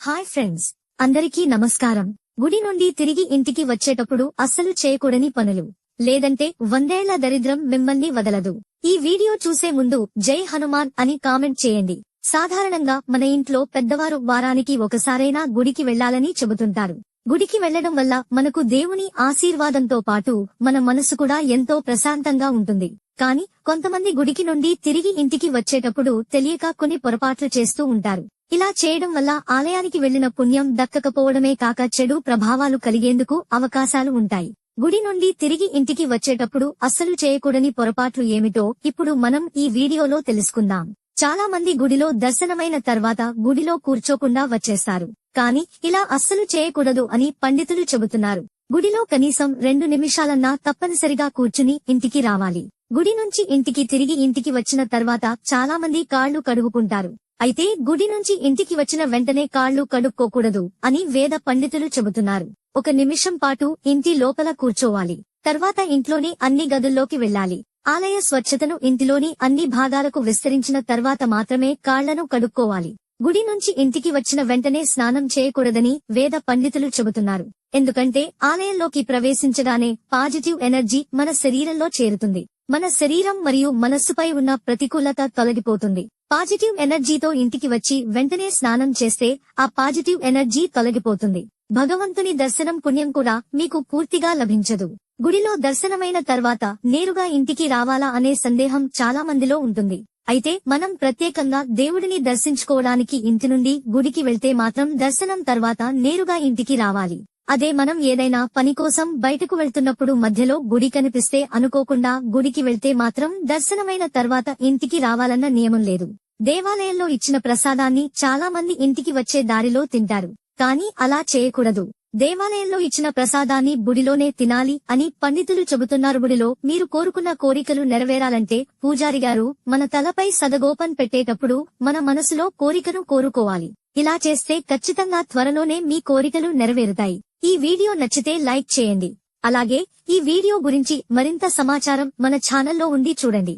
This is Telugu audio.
హాయ్ ఫ్రెండ్స్ అందరికీ నమస్కారం. గుడి నుండి తిరిగి ఇంటికి వచ్చేటప్పుడు అస్సలు చేయకూడని పనులు. లేదంటే వందేళ్ళ దరిద్రం మిమ్మల్ని వదలదు. ఈ వీడియో చూసే ముందు జై హనుమాన్ అని కామెంట్ చేయండి. సాధారణంగా మన ఇంట్లో పెద్దవారు వారానికి ఒకసారైనా గుడికి వెళ్ళాలని చెబుతుంటారు. గుడికి వెళ్ళడం వల్ల మనకు దేవుని ఆశీర్వాదంతో పాటు మన మనసు కూడా ఎంతో ప్రశాంతంగా ఉంటుంది. కాని కొంతమంది గుడికి నుండి తిరిగి ఇంటికి వచ్చేటప్పుడు తెలియక కొన్ని పొరపాట్లు చేస్తూ ఉంటారు. ఇలా చేయడం వల్ల ఆలయానికి వెళ్ళిన పుణ్యం దక్కకపోవడమే కాక చెడు ప్రభావాలు కలిగేందుకు అవకాశాలు ఉంటాయి. గుడి నుండి తిరిగి ఇంటికి వచ్చేటప్పుడు అస్సలు చేయకూడని పొరపాట్లు ఏమిటో ఇప్పుడు మనం ఈ వీడియోలో తెలుసుకుందాం. చాలా మంది గుడిలో దర్శనమైన తర్వాత గుడిలో కూర్చోకుండా వచ్చేస్తారు. కాని ఇలా అస్సలు చేయకూడదు అని పండితులు చెబుతున్నారు. గుడిలో కనీసం రెండు నిమిషాలన్నా తప్పనిసరిగా కూర్చుని ఇంటికి రావాలి. గుడి నుంచి ఇంటికి తిరిగి ఇంటికి వచ్చిన తర్వాత చాలా మంది కాళ్ళు కడుగుకుంటారు. అయితే గుడి నుంచి ఇంటికి వచ్చిన వెంటనే కాళ్ళు కడుక్కోకూడదు అని వేద పండితులు చెబుతున్నారు. ఒక నిమిషం పాటు ఇంటి లోపల కూర్చోవాలి. తర్వాత ఇంట్లోని అన్ని గదుల్లోకి వెళ్ళాలి. ఆలయ స్వచ్ఛతను ఇంటిలోని అన్ని భాగాలకు విస్తరించిన తర్వాత మాత్రమే కాళ్ళను కడుక్కోవాలి. గుడి నుంచి ఇంటికి వచ్చిన వెంటనే స్నానం చేయకూడదని వేద పండితులు చెబుతున్నారు. ఎందుకంటే ఆలయంలోకి ప్రవేశించగానే పాజిటివ్ ఎనర్జీ మన శరీరంలో చేరుతుంది. మన శరీరం మరియు మనస్సుపై ఉన్న ప్రతికూలత తొలగిపోతుంది. పాజిటివ్ ఎనర్జీతో ఇంటికి వచ్చి వెంటనే స్నానం చేస్తే ఆ పాజిటివ్ ఎనర్జీ తొలగిపోతుంది. భగవంతుని దర్శనం పుణ్యం కూడా మీకు పూర్తిగా లభించదు. గుడిలో దర్శనమైన తర్వాత నేరుగా ఇంటికి రావాలా అనే సందేహం చాలా మందిలో ఉంటుంది. అయితే మనం ప్రత్యేకంగా దేవుడిని దర్శించుకోవడానికి ఇంటి నుండి గుడికి వెళ్తే మాత్రం దర్శనం తర్వాత నేరుగా ఇంటికి రావాలి. అదే మనం ఏదైనా పని కోసం బయటకు వెళ్తున్నప్పుడు మధ్యలో గుడి కనిపిస్తే అనుకోకుండా గుడికి వెళ్తే మాత్రం దర్శనమైన తర్వాత ఇంటికి రావాలన్న నియమం లేదు. దేవాలయంలో ఇచ్చిన ప్రసాదాన్ని చాలా మంది ఇంటికి వచ్చే దారిలో తింటారు. కానీ అలా చేయకూడదు. దేవాలయంలో ఇచ్చిన ప్రసాదాన్ని బుడిలోనే తినాలి అని పండితులు చెబుతున్నారు. బుడిలో మీరు కోరుకున్న కోరికలు నెరవేరాలంటే పూజారి గారు మన తలపై సదగోపన్ పెట్టేటప్పుడు మన మనసులో కోరికను కోరుకోవాలి. ఇలా చేస్తే ఖచ్చితంగా త్వరలోనే మీ కోరికలు నెరవేరుతాయి. ఈ వీడియో నచ్చితే లైక్ చేయండి. అలాగే ఈ వీడియో గురించి మరింత సమాచారం మన ఛానల్లో ఉండి చూడండి.